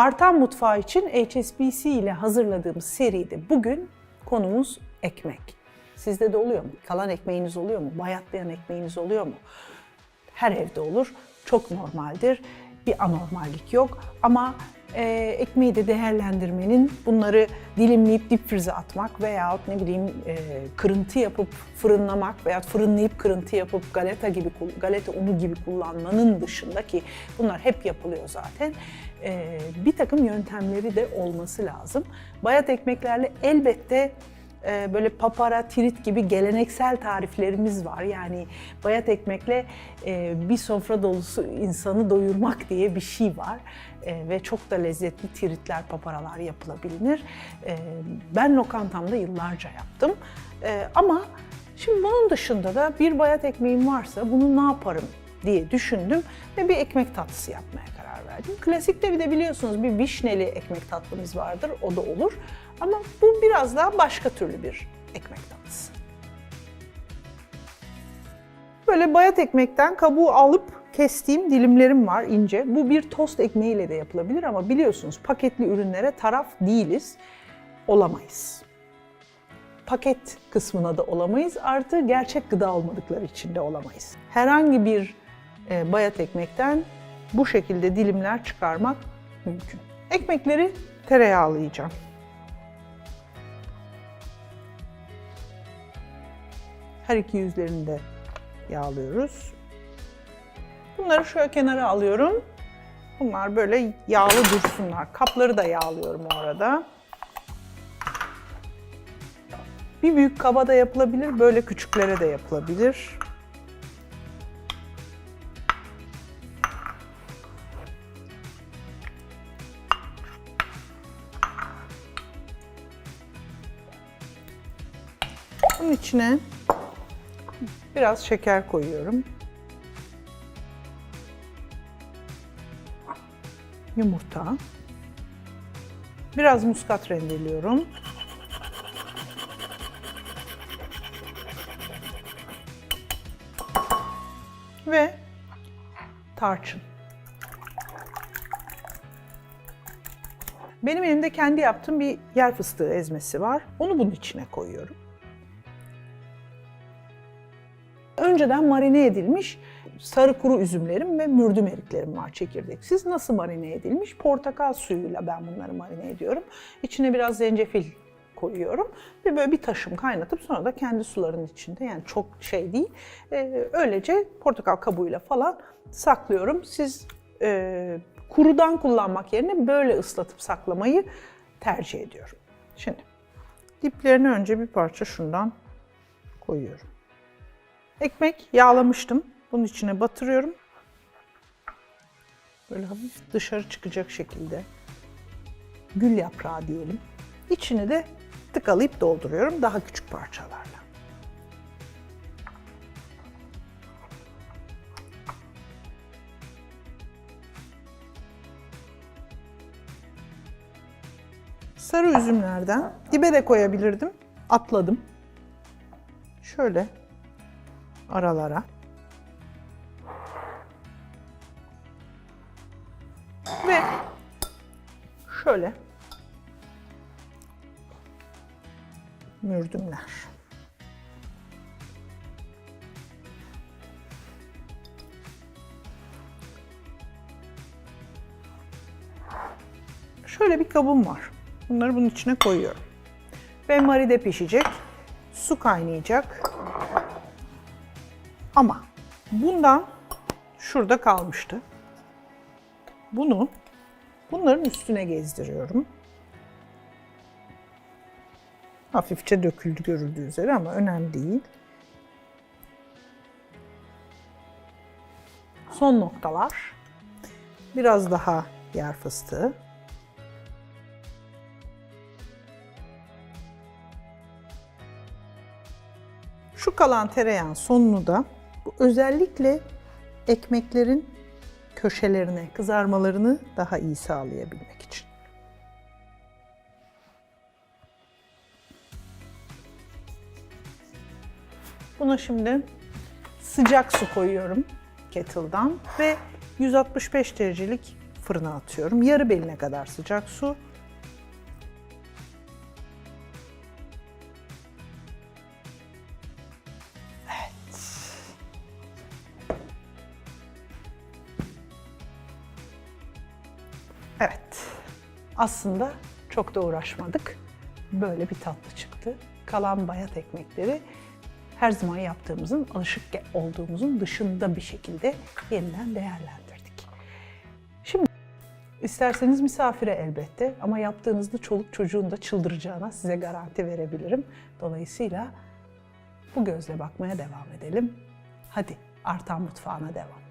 Artan Mutfağı için HSBC ile hazırladığımız seride bugün konumuz ekmek. Sizde de oluyor mu? Kalan ekmeğiniz oluyor mu? Bayatlayan ekmeğiniz oluyor mu? Her evde olur. Çok normaldir. Bir anormallik yok. Ama e, ekmeği de değerlendirmenin bunları dilimleyip dip frize atmak veyahut ne bileyim e, kırıntı yapıp fırınlamak veyahut fırınlayıp kırıntı yapıp galeta gibi galeta unu gibi kullanmanın dışında ki bunlar hep yapılıyor zaten. e, bir takım yöntemleri de olması lazım. Bayat ekmeklerle elbette e, böyle papara, tirit gibi geleneksel tariflerimiz var. Yani bayat ekmekle e, bir sofra dolusu insanı doyurmak diye bir şey var. E, ve çok da lezzetli tiritler, paparalar yapılabilir. Ben lokantamda yıllarca yaptım. Ama şimdi bunun dışında da bir bayat ekmeğim varsa bunu ne yaparım diye düşündüm ve bir ekmek tatlısı yapmaya karar verdim. Klasikte bir de biliyorsunuz bir vişneli ekmek tatlımız vardır, o da olur. Ama bu biraz daha başka türlü bir ekmek tatlısı. Böyle bayat ekmekten kabuğu alıp kestiğim dilimlerim var ince. Bu bir tost ekmeğiyle de yapılabilir ama biliyorsunuz paketli ürünlere taraf değiliz, olamayız. Paket kısmına da olamayız, artı gerçek gıda olmadıkları için de olamayız. Herhangi bir e, bayat ekmekten bu şekilde dilimler çıkarmak mümkün. Ekmekleri tereyağlayacağım. Her iki yüzlerini de yağlıyoruz. Bunları şöyle kenara alıyorum. Bunlar böyle yağlı dursunlar. Kapları da yağlıyorum o arada. Bir büyük kaba da yapılabilir, böyle küçüklere de yapılabilir. Bunun içine biraz şeker koyuyorum. Yumurta. Biraz muskat rendeliyorum. Ve tarçın. Benim elimde kendi yaptığım bir yer fıstığı ezmesi var. Onu bunun içine koyuyorum. Önceden marine edilmiş sarı kuru üzümlerim ve mürdüm eriklerim var çekirdeksiz. Nasıl marine edilmiş? Portakal suyuyla ben bunları marine ediyorum. İçine biraz zencefil koyuyorum ve böyle bir taşım kaynatıp sonra da kendi suların içinde yani çok şey değil. e, öylece portakal kabuğuyla falan saklıyorum. Siz e, kurudan kullanmak yerine böyle ıslatıp saklamayı tercih ediyorum. Şimdi diplerine önce bir parça şundan koyuyorum. Ekmek yağlamıştım. Bunun içine batırıyorum. Böyle hafif dışarı çıkacak şekilde gül yaprağı diyelim. İçini de tıkalayıp dolduruyorum daha küçük parçalarla. Sarı üzümlerden dibe de koyabilirdim. Atladım. Şöyle aralara. Ve şöyle mürdümler. Şöyle bir kabım var. Bunları bunun içine koyuyorum. Ve maride pişecek. Su kaynayacak. Ama bundan şurada kalmıştı. Bunu bunların üstüne gezdiriyorum. Hafifçe döküldü görüldüğü üzere ama önemli değil. Son noktalar. Biraz daha yer fıstığı. Şu kalan tereyağın sonunu da bu özellikle ekmeklerin köşelerine, kızarmalarını daha iyi sağlayabilmek için. Buna şimdi sıcak su koyuyorum kettle'dan ve 165 derecelik fırına atıyorum. Yarı beline kadar sıcak su. Evet. Aslında çok da uğraşmadık. Böyle bir tatlı çıktı. Kalan bayat ekmekleri her zaman yaptığımızın, alışık olduğumuzun dışında bir şekilde yeniden değerlendirdik. Şimdi isterseniz misafire elbette ama yaptığınızda çoluk çocuğun da çıldıracağına size garanti verebilirim. Dolayısıyla bu gözle bakmaya devam edelim. Hadi Artan Mutfağı'na devam.